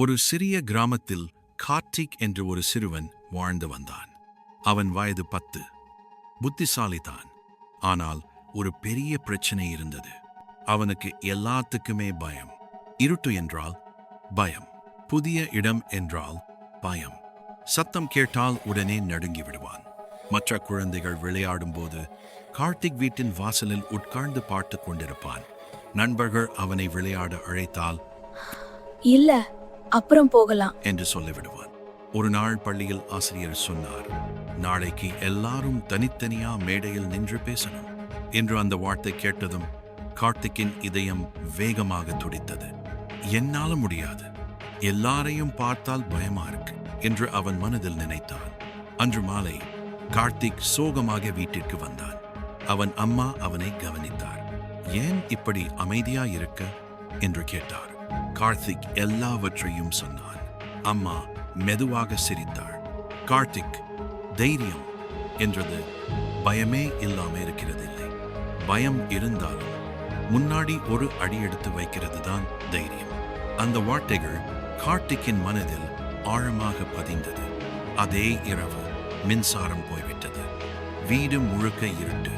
ஒரு சிறிய கிராமத்தில் கார்த்திக் என்ற ஒரு சிறுவன் வாழ்ந்து வந்தான். அவன் வயது பத்து. புத்திசாலிதான். ஆனால் ஒரு பெரிய பிரச்சனை இருந்தது. அவனுக்கு எல்லாத்துக்குமே பயம். இருட்டு என்றால் பயம். புதிய இடம் என்றால் பயம். சத்தம் கேட்டால் உடனே நடுங்கி விடுவான். மற்ற குழந்தைகள் விளையாடும்போது கார்த்திக் வீட்டின் வாசலில் உட்கார்ந்து பார்த்து கொண்டிருப்பான். நண்பர்கள் அவனை விளையாட அழைத்தால் இல்ல அப்புறம் போகலாம். என்று சொல்லிவிடுவான். ஒரு நாள் பள்ளியில் ஆசிரியர் சொன்னார் நாளைக்கு எல்லாரும் தனித்தனியா மேடையில் நின்று பேசணும் என்று அந்த வார்த்தை கேட்டதும் கார்த்திக்கின் இதயம் வேகமாக துடித்தது. என்னால முடியாது. எல்லாரையும் பார்த்தால் பயமா இருக்கு என்று அவன் மனதில் நினைத்தான். அன்று மாலை கார்த்திக் சோகமாக வீட்டிற்கு வந்தான். அவன் அம்மா அவனை கவனித்தார். ஏன் இப்படி அமைதியா இருக்க? என்று கேட்டார். கார்த்திக் எல்லாவற்றையும் சொன்னான். அம்மா மெதுவாக சிரித்தாள். கார்த்திக் தைரியம் என்றது பயமே இல்லாம இருக்கிறதில்லை. பயம் இருந்தாலும் முன்னாடி ஒரு அடி எடுத்து வைக்கிறது தான் தைரியம். அந்த வார்த்தைகள் கார்த்திக்கின் மனதில் ஆழமாக பதிந்தது. அதே இரவு மின்சாரம் போய்விட்டது. வீடு முழுக்க இருட்டு.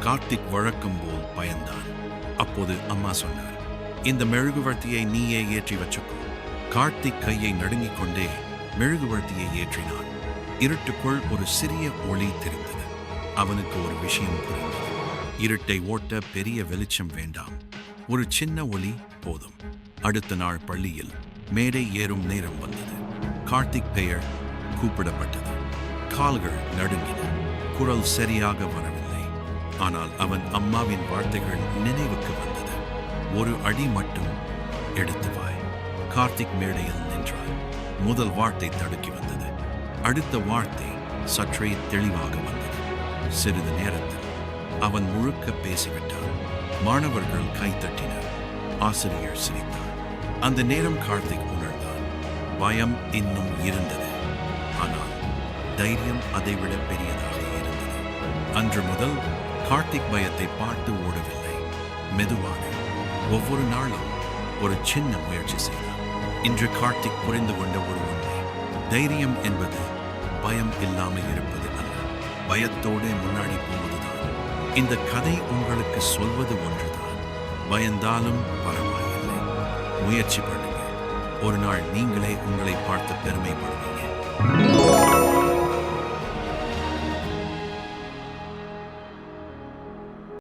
கார்த்திக் வழக்கம் போல் பயந்தான். அப்போது அம்மா சொன்னார் இந்த மெழுகுவர்த்தியை நீயே ஏற்றி வச்சுக்கோ. கார்த்திக் கையை நடுங்கிக் கொண்டே மெழுகுவர்த்தியை ஏற்றினான். இருட்டுக்குள் ஒரு சிறிய ஒளி தெரிந்தது. அவனுக்கு ஒரு விஷயம் புரிந்தது. இருட்டை ஓட்ட பெரிய வெளிச்சம் வேண்டாம். ஒரு சின்ன ஒளி போதும். அடுத்த நாள் பள்ளியில் மேடை ஏறும் நேரம் வந்தது. கார்த்திக் பெயர் கூப்பிடப்பட்டது. கால்கள் நடுங்கின. குரல் சரியாக வரவில்லை. ஆனால் அவன் அம்மாவின் வார்த்தைகள் நினைவுக்கு வந்தது ஒரு அடி மட்டும் எடுத்து வாய். கார்த்திக் மேடையில் நின்றான் முதல் வார்த்தை தடுக்கி வந்தது. அடுத்த வார்த்தை சற்றே தெளிவாக வந்தது. சிறிது நேரத்தில் அவன் முழுக்க பேசிவிட்டான். மாணவர்கள் கைத்தட்டினர் ஆசிரியர் சிரித்தார். அந்த நேரம் கார்த்திக் உணர்ந்தான். பயம் இன்னும் இருந்தது. ஆனால் தைரியம் அதைவிட பெரியதாக இருந்தது. அன்று முதல் கார்த்திக் பயத்தை பார்த்து ஓடவில்லை. மெதுவாக ஒவ்வொரு நாளும் ஒரு சின்ன முயற்சி செய்தார் இன்று கார்த்திக் புரிந்து கொண்ட ஒரு உண்மை. தைரியம் என்பது பயம் இல்லாமல் இருப்பது அல்ல. பயத்தோடு முன்னாடி போவதுதான். இந்த கதை உங்களுக்கு சொல்வது ஒன்றுதான். பயந்தாலும் பரவாயில்லை. முயற்சி பண்ணுங்க ஒரு நாள் நீங்களே உங்களை பார்த்து பெருமைப்படுவீங்க.